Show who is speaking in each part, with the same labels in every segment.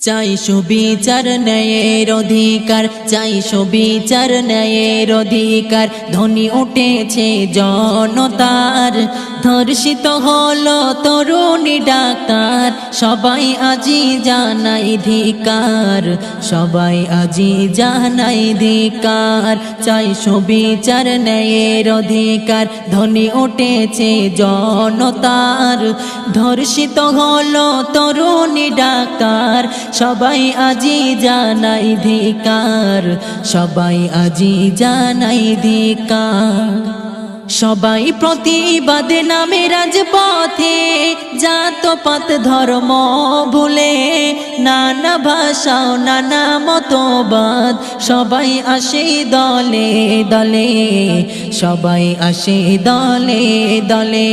Speaker 1: চাই সুবিচার, ন্যায়ের অধিকার। চাই সুবিচার, ন্যায়ের অধিকার। ধনী উঠেছে জনতার। ধর্ষিত হলো তরুণী ডাক্তার। সবাই আজি জানাই ধিকার। সবাই আজি জানাই ধিকার। চাই সুবিচার, ন্যায়ের অধিকার। ধনী উঠেছে জনতার। ধর্ষিত হলো তরুণী ডাক্তার। সবাই আজি জানাই ধিকার সবাই আজি জানাই ধিকার। সবাই প্রতিবাদে নামে রাজপথে জাত পাত ধর্ম ভুলে, নানা ভাষা ও নানা মতবাদ, সবাই আসে দলে দলে, সবাই আসে দলে দলে।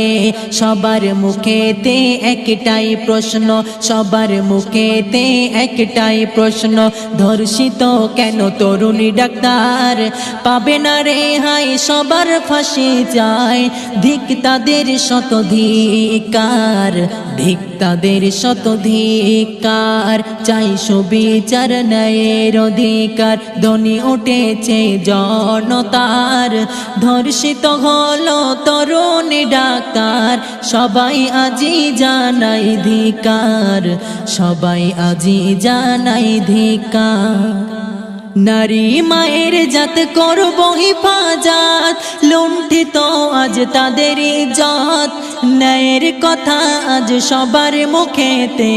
Speaker 1: সবার মুখেতে একটাই প্রশ্ন, সবার মুখেতে একটাই প্রশ্ন, ধর্ষিত কেন তরুণী ডাক্তার? পাবে না রে হাই, সবার ফাঁসি যায় ধিক তাদের শতধিকার ধিক তাদের শতধিকার। চাই সুবিচার, ন্যায়ের অধিকার। ধ্বনি উঠেছে জনতার। ধর্ষিত হল তরুণী ডাক্তার সবাই আজি জানাই ধিকার। সবাই আজি জানাই ধিকার। নারী মায়ের জাত করব হিফাজত। লুণ্ঠিত আজ তাদের ইজ্জত ন্যায়ের কথা আজ সবার মুখেতে।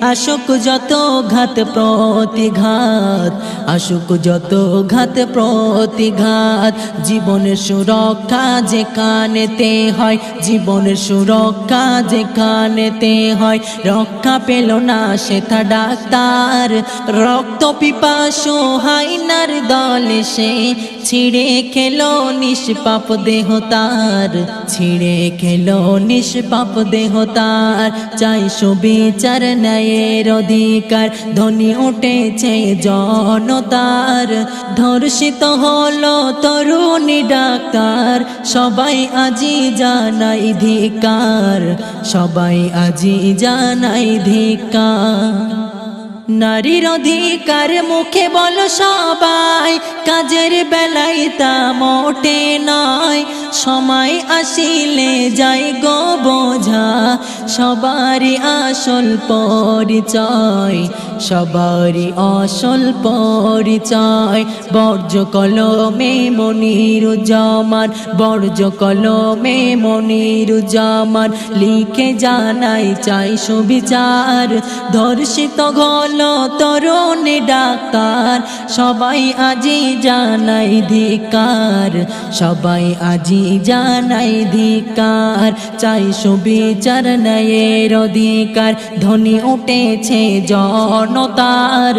Speaker 1: আসুক যত ঘাত প্রতিঘাত, আসুক যত ঘাত প্রতিঘাত। জীবনের সুরক্ষা যেখানেতে হয় জীবনের সুরক্ষা যেখানেতে হয়। রক্ষা পেল না সেথা ডাক্তার। রক্ত পিপাসু হাইনার দল সে ছিঁড়ে খেলো নিষ্পাপ দেহ তার। ছিঁড়ে খেলো নিষ্পাপ দেহ তার। চাই সুবিচার ন্যায়ের অধিকার ধ্বনি উঠেছে জনতার। ধর্ষিত হলো তরুণী ডাক্তার, সবাই আজি জানাই ধিকার সবাই আজি জানাই ধিকার নারীর অধিকার মুখে বলো সবাই কাজের বেলায় তা মোটে নয়। সময় আসিলে যাই গো বোঝা, সবারই আসল পরিচয়, সবারই আসল পরিচয়। বর্জ কলমে মনিরুজ্জামান বর্জ কলমে মনিরুজ্জামান, লিখে জানাই চাই সুবিচার। ধর্ষিত গল তরুণী ডাক্তার, সবাই আজি জানাই ধিকার সবাই আজি জানাই ধিকার, চাই সুবিচার, ন্যায়ের অধিকার। ধ্বনি উঠেছে জনতার,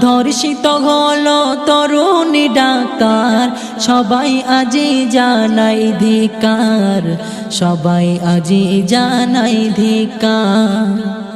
Speaker 1: ধর্ষিত হল তরুণী ডাক্তার সবাই আজি জানাই ধিকার, সবাই আজি জানাই ধিকার।